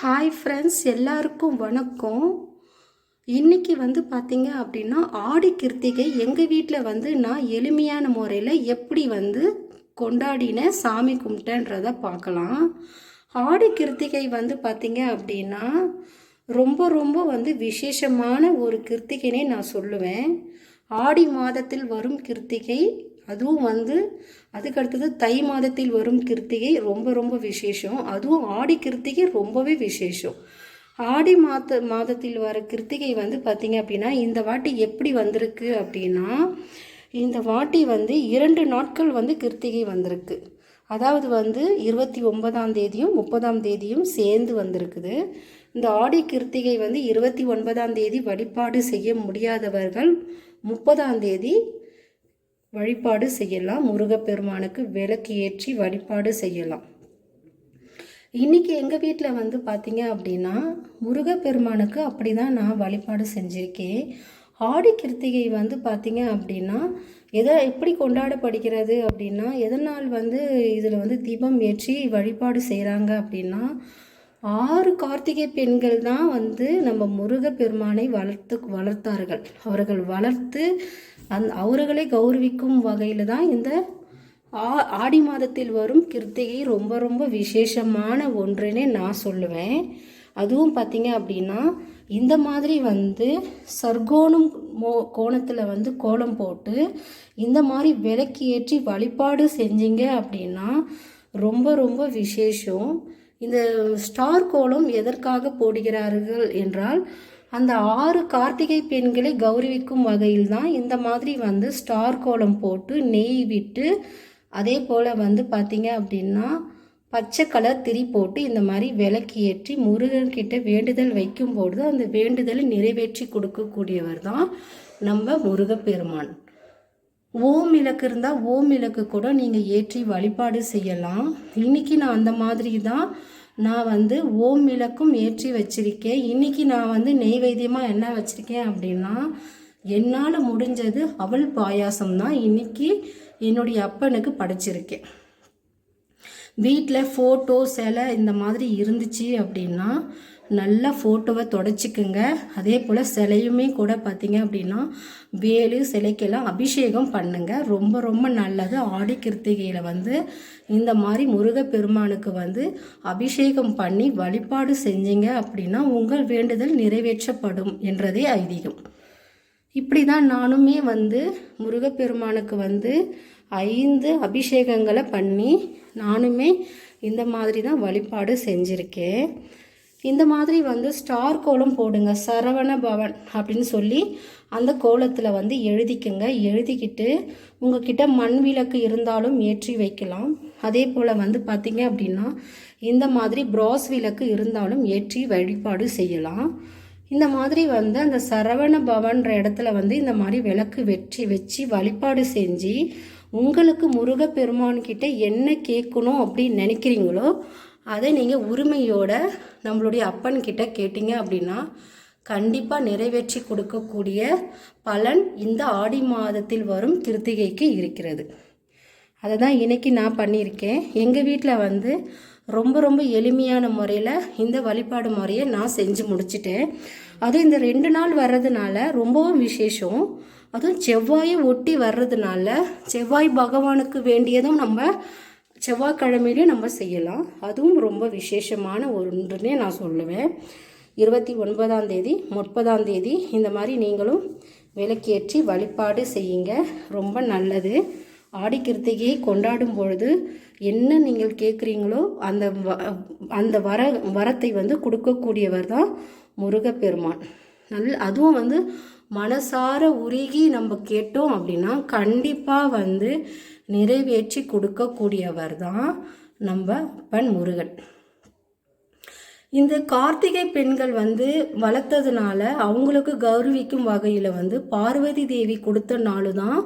Hi friends எல்லாருக்கும் வணக்கம். இன்னைக்கு வந்து பார்த்திங்க அப்படின்னா ஆடி கிருத்திகை எங்கள் வீட்டில் வந்து நான் எளிமையான முறையில் எப்படி வந்து கொண்டாடினேன் சாமி கும்பிட்டேன்றதை பார்க்கலாம் ஆடி கிருத்திகை வந்து பார்த்திங்க அப்படின்னா ரொம்ப ரொம்ப வந்து விசேஷமான ஒரு கிருத்திகைனே நான் சொல்லுவேன். ஆடி மாதத்தில் வரும் கிருத்திகை அதுவும் வந்து அதுக்கடுத்தது தை மாதத்தில் வரும் கிருத்திகை ரொம்ப ரொம்ப விசேஷம். அதுவும் ஆடி கிருத்திகை ரொம்பவே விசேஷம். ஆடி மாத மாதத்தில் வர கிருத்திகை வந்து பார்த்திங்க அப்படின்னா இந்த வாட்டி எப்படி வந்திருக்கு அப்படின்னா இந்த வாட்டி வந்து இரண்டு நாட்கள் வந்து கிருத்திகை வந்திருக்கு. அதாவது வந்து இருபத்தி ஒன்பதாம் தேதியும் முப்பதாம் தேதியும் சேர்ந்து வந்திருக்குது. இந்த ஆடி கிருத்திகை வந்து இருபத்தி ஒன்பதாம் தேதி வழிபாடு செய்ய முடியாதவர்கள் முப்பதாம் தேதி வழிபாடு செய்யலாம். முருகப்பெருமானுக்கு விளக்கு ஏற்றி வழிபாடு செய்யலாம். இன்னைக்கு எங்கள் வீட்டில் வந்து பார்த்தீங்க அப்படின்னா முருகப்பெருமானுக்கு அப்படி தான் நான் வழிபாடு செஞ்சுருக்கேன். ஆடி கிருத்திகை வந்து பார்த்தீங்க அப்படின்னா எதை எப்படி கொண்டாடப்படுகிறது அப்படின்னா எதனால் வந்து இதில் வந்து தீபம் ஏற்றி வழிபாடு செய்கிறாங்க அப்படின்னா ஆறு கார்த்திகை பெண்கள் தான் வந்து நம்ம முருக பெருமானை வளர்த்து வளர்த்தார்கள். அவர்கள் வளர்த்து அந் அவர்களை கௌரவிக்கும் வகையில் தான் இந்த ஆ ஆடி மாதத்தில் வரும் கிருத்திகை ரொம்ப ரொம்ப விசேஷமான ஒன்றுன்னே நான் சொல்லுவேன். அதுவும் பார்த்தீங்க அப்படின்னா இந்த மாதிரி வந்து சர்க்கோணம் மோ கோணத்தில் வந்து கோலம் போட்டு இந்த மாதிரி விளக்கு ஏற்றி வழிபாடு செஞ்சீங்க அப்படின்னா ரொம்ப ரொம்ப விசேஷம். இந்த ஸ்டார் கோலம் எதற்காக போடுகிறார்கள் என்றால் அந்த ஆறு கார்த்திகை பெண்களை கௌரவிக்கும் வகையில் தான் இந்த மாதிரி வந்து ஸ்டார் கோலம் போட்டு நெய் விட்டு அதே போல் வந்து பார்த்திங்க அப்படின்னா பச்சை கலர் திரி போட்டு இந்த மாதிரி விளக்கு ஏற்றி முருகன்கிட்ட வேண்டுதல் வைக்கும்பொழுது அந்த வேண்டுதலை நிறைவேற்றி கொடுக்கக்கூடியவர் தான் நம்ம முருகப்பெருமான். ஓம் இலக்கு இருந்தால் ஓம் இலக்கு கூட நீங்கள் ஏற்றி வழிபாடு செய்யலாம். இன்னைக்கு நான் அந்த மாதிரி தான் நான் வந்து ஓம் விளக்கும் ஏற்றி வச்சிருக்கேன். இன்னைக்கு நான் வந்து நெய்வேத்தியமாக என்ன வச்சுருக்கேன் அப்படின்னா என்னால் முடிஞ்சது அவள் பாயாசம் தான் இன்னைக்கு என்னுடைய அப்பனுக்கு படைச்சிருக்கேன். வீட்டில் ஃபோட்டோ சிலை இந்த மாதிரி இருந்துச்சு அப்படின்னா நல்லா ஃபோட்டோவை தொடச்சிக்குங்க. அதே போல் சிலையுமே கூட பார்த்தீங்க அப்படின்னா வேலு சிலைக்கெல்லாம் அபிஷேகம் பண்ணுங்க. ரொம்ப ரொம்ப நல்லது. ஆடி கிருத்திகையில் வந்து இந்த மாதிரி முருகப்பெருமானுக்கு வந்து அபிஷேகம் பண்ணி வழிபாடு செஞ்சீங்க அப்படின்னா உங்கள் வேண்டுதல் நிறைவேற்றப்படும் என்றதே ஐதீகம். இப்படி தான் நானுமே வந்து முருகப்பெருமானுக்கு வந்து ஐந்து அபிஷேகங்களை பண்ணி நானுமே இந்த மாதிரி தான் வழிபாடு செஞ்சுருக்கேன். இந்த மாதிரி வந்து ஸ்டார் கோலம் போடுங்க சரவண பவன் அப்படின்னு சொல்லி அந்த கோலத்தில் வந்து எழுதிக்கங்க. எழுதிக்கிட்டு உங்ககிட்ட மண் விளக்கு இருந்தாலும் ஏற்றி வைக்கலாம். அதே போல் வந்து பார்த்தீங்க அப்படின்னா இந்த மாதிரி ப்ராஸ் விளக்கு இருந்தாலும் ஏற்றி வழிபாடு செய்யலாம். இந்த மாதிரி வந்து அந்த சரவண பவன்ற இடத்துல வந்து இந்த மாதிரி விளக்கு வெற்றி வச்சு வழிபாடு செஞ்சு உங்களுக்கு முருகப்பெருமான்கிட்ட என்ன கேட்கணும் அப்படின்னு நினைக்கிறீங்களோ அதை நீங்கள் உரிமையோட நம்மளுடைய அப்பன் கிட்ட கேட்டீங்க அப்படின்னா கண்டிப்பாக நிறைவேற்றி கொடுக்கக்கூடிய பலன் இந்த ஆடி மாதத்தில் வரும் கிருத்திகைக்கு இருக்கிறது. அதை தான் இன்னைக்கு நான் பண்ணியிருக்கேன். எங்கள் வீட்டில் வந்து ரொம்ப ரொம்ப எளிமையான முறையில் இந்த வழிபாடு முறையை நான் செஞ்சு முடிச்சிட்டேன். அதுவும் இந்த ரெண்டு நாள் வர்றதுனால ரொம்பவும் விசேஷம். அதுவும் செவ்வாயை ஒட்டி வர்றதுனால செவ்வாய் பகவானுக்கு வேண்டியதும் நம்ம செவ்வாய்க்கிழமையிலையும் நம்ம செய்யலாம். அதுவும் ரொம்ப விசேஷமான ஒன்றுன்னே நான் சொல்லுவேன். இருபத்தி ஒன்பதாம் தேதி முப்பதாம் தேதி இந்த மாதிரி நீங்களும் விளக்கேற்றி வழிபாடு செய்யுங்க. ரொம்ப நல்லது. ஆடி கிருத்திகையை கொண்டாடும் பொழுது என்ன நீங்கள் கேட்குறீங்களோ அந்த அந்த வர வரத்தை வந்து கொடுக்கக்கூடியவர் தான் முருகப்பெருமான். நல் அதுவும் வந்து மனசார உருகி நம்ம கேட்டோம் அப்படின்னா கண்டிப்பாக வந்து நிறைவேற்றி கொடுக்கக்கூடியவர் தான் நம்ம அப்பன் முருகன். இந்த கார்த்திகை பெண்கள் வந்து வளர்த்ததுனால அவங்களுக்கு கௌரவிக்கும் வகையில் வந்து பார்வதி தேவி கொடுத்த நாள் தான்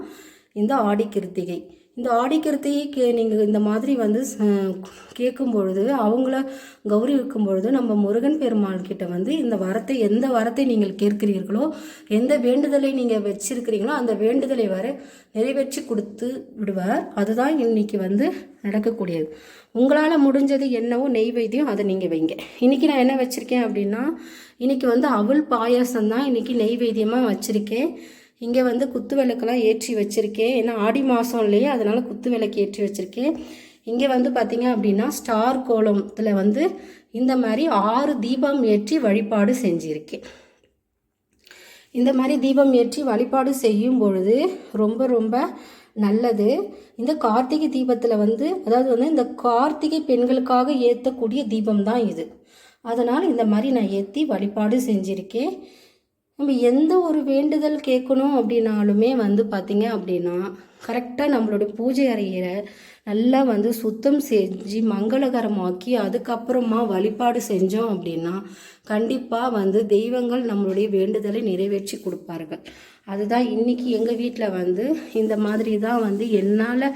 இந்த ஆடி கிருத்திகை. இந்த ஆடிக்கிறதையே கே நீங்கள் இந்த மாதிரி வந்து கேட்கும் பொழுது அவங்கள கௌரவிக்கும் பொழுது நம்ம முருகன் பெருமாள் கிட்ட வந்து இந்த வரத்தை எந்த வரத்தை நீங்கள் கேட்கிறீர்களோ எந்த வேண்டுதலை நீங்கள் வச்சிருக்கிறீங்களோ அந்த வேண்டுதலை வர நிறைவேற்றி கொடுத்து விடுவார். அதுதான் இன்னைக்கு வந்து நடக்கக்கூடியது. உங்களால் முடிஞ்சது என்னவோ நெய்வேத்தியம் அதை நீங்கள் வைங்க. இன்னைக்கு நான் என்ன வச்சுருக்கேன் அப்படின்னா இன்றைக்கி வந்து அவள் பாயாசம் தான் இன்றைக்கி நெய்வேத்தியமாக வச்சுருக்கேன். இங்கே வந்து குத்து விளக்கெல்லாம் ஏற்றி வச்சுருக்கேன். ஏன்னா ஆடி மாதம் இல்லையே? அதனால் குத்து விளக்கு ஏற்றி வச்சுருக்கேன். இங்கே வந்து பார்த்திங்க அப்படின்னா ஸ்டார் கோலத்தில் வந்து இந்த மாதிரி ஆறு தீபம் ஏற்றி வழிபாடு செஞ்சுருக்கேன். இந்த மாதிரி தீபம் ஏற்றி வழிபாடு செய்யும் பொழுது ரொம்ப ரொம்ப நல்லது. இந்த கார்த்திகை தீபத்தில் வந்து அதாவது வந்து இந்த கார்த்திகை பெண்களுக்காக ஏற்றக்கூடிய தீபம் தான் இது. அதனால் இந்த மாதிரி நான் ஏற்றி வழிபாடு செஞ்சுருக்கேன். நம்ம எந்த ஒரு வேண்டுதல் கேட்கணும் அப்படின்னாலுமே வந்து பார்த்திங்க அப்படின்னா கரெக்டாக நம்மளோட பூஜை அறையை நல்லா வந்து சுத்தம் செஞ்சு மங்களகரமாக்கி அதுக்கப்புறமா வழிபாடு செஞ்சோம் அப்படின்னா கண்டிப்பாக வந்து தெய்வங்கள் நம்மளுடைய வேண்டுதலை நிறைவேற்றி கொடுப்பார்கள். அதுதான் இன்றைக்கி எங்கள் வீட்டில் வந்து இந்த மாதிரி தான் வந்து என்னால்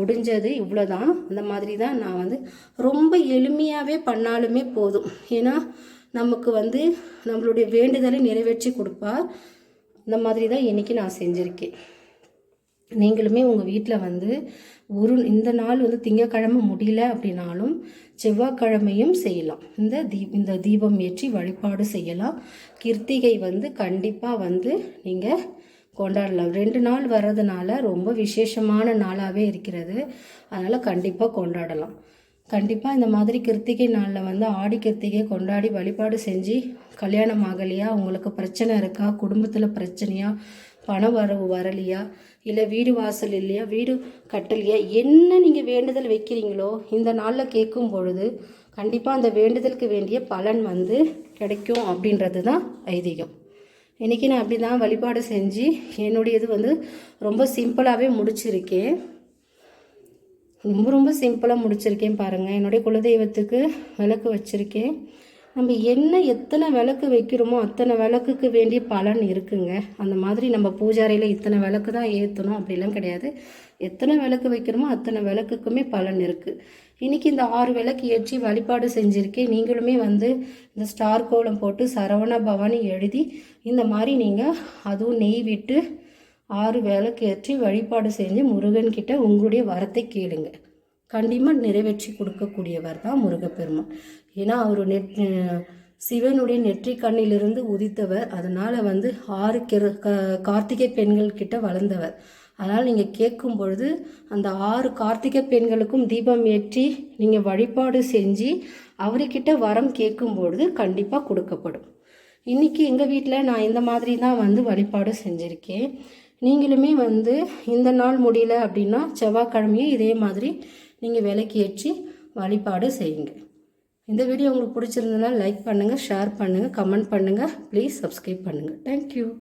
முடிஞ்சது இவ்வளோதான் இந்த மாதிரி தான் நான் வந்து ரொம்ப எளிமையாகவே பண்ணாலுமே போதும். ஏன்னா நமக்கு வந்து நம்மளுடைய வேண்டுதலை நிறைவேற்றி கொடுப்பார். இந்த மாதிரி தான் இன்றைக்கி நான் செஞ்சுருக்கேன். நீங்களுமே உங்கள் வீட்டில் வந்து ஒரு இந்த நாள் வந்து திங்கக்கிழமை முடியல அப்படின்னாலும் செவ்வாய்க்கிழமையும் செய்யலாம். இந்த தீ இந்த தீபம் ஏற்றி வழிபாடு செய்யலாம். கிருத்திகை வந்து கண்டிப்பாக வந்து நீங்கள் கொண்டாடலாம். ரெண்டு நாள் வர்றதுனால ரொம்ப விசேஷமான நாளாகவே இருக்கிறது. அதனால் கண்டிப்பாக கொண்டாடலாம். கண்டிப்பாக இந்த மாதிரி கிருத்திகை நாளில் வந்து ஆடி கிருத்திகை கொண்டாடி வழிபாடு செஞ்சு கல்யாணம் ஆகலையா? உங்களுக்கு பிரச்சனை இருக்கா? குடும்பத்தில் பிரச்சனையா? பண வரவு வரலையா? இல்லை வீடு வாசல் இல்லையா? வீடு கட்டலையா? என்ன நீங்கள் வேண்டுதல் வைக்கிறீங்களோ? இந்த நாளில் கேட்கும் பொழுது கண்டிப்பாக அந்த வேண்டுதலுக்கு வேண்டிய பலன் வந்து கிடைக்கும் அப்படின்றது தான் ஐதீகம். இன்றைக்கி நான் அப்படி தான் வழிபாடு செஞ்சு என்னுடையது வந்து ரொம்ப சிம்பிளாகவே முடிச்சிருக்கேன். ரொம்ப ரொம்ப சிம்பிளாக முடிச்சிருக்கேன் பாருங்கள் என்னுடைய குலதெய்வத்துக்கு விளக்கு வச்சுருக்கேன். நம்ம என்ன எத்தனை விளக்கு வைக்கிறோமோ அத்தனை விளக்குக்கு வேண்டிய பலன் இருக்குங்க. அந்த மாதிரி நம்ம பூஜாரியில் இத்தனை விளக்கு தான் ஏற்றணும் அப்படிலாம் கிடையாது. எத்தனை விளக்கு வைக்கிறோமோ அத்தனை விளக்குக்குமே பலன் இருக்குது இன்றைக்கி இந்த ஆறு விளக்கு ஏற்றி வழிபாடு செஞ்சுருக்கேன். நீங்களுமே வந்து இந்த ஸ்டார் கோலம் போட்டு சரவண பவானி எழுதி இந்த மாதிரி நீங்கள் அதுவும் நெய் விட்டு ஆறு வேலைக்கு ஏற்றி வழிபாடு செஞ்சு முருகன்கிட்ட உங்களுடைய வரத்தை கேளுங்க. கண்டிப்பாக நிறைவேற்றி கொடுக்கக்கூடியவர் தான் முருகப்பெருமான். ஏன்னா அவர் நெட் சிவனுடைய நெற்றி கண்ணிலிருந்து உதித்தவர். அதனால் வந்து ஆறு கிர க கார்த்திகை பெண்கள் கிட்ட வளர்ந்தவர். அதனால் நீங்கள் கேட்கும் பொழுது அந்த ஆறு கார்த்திகை பெண்களுக்கும் தீபம் ஏற்றி நீங்கள் வழிபாடு செஞ்சு அவர்கிட்ட வரம் கேட்கும் பொழுது கண்டிப்பாக கொடுக்கப்படும். இன்றைக்கி எங்கள் வீட்டில் நான் இந்த மாதிரி தான் வந்து வழிபாடு செஞ்சுருக்கேன். நீங்களுமே வந்து இந்த நாள் முடியல அப்படின்னா செவ்வாய்க்கிழமையே இதே மாதிரி நீங்கள் விலைக்கு ஏற்றி வழிபாடு செய்யுங்க. இந்த வீடியோ உங்களுக்கு பிடிச்சிருந்ததுன்னா லைக் பண்ணுங்கள் ஷேர் பண்ணுங்கள் கமெண்ட் பண்ணுங்கள் ப்ளீஸ் சப்ஸ்கிரைப் பண்ணுங்கள் தேங்க்யூ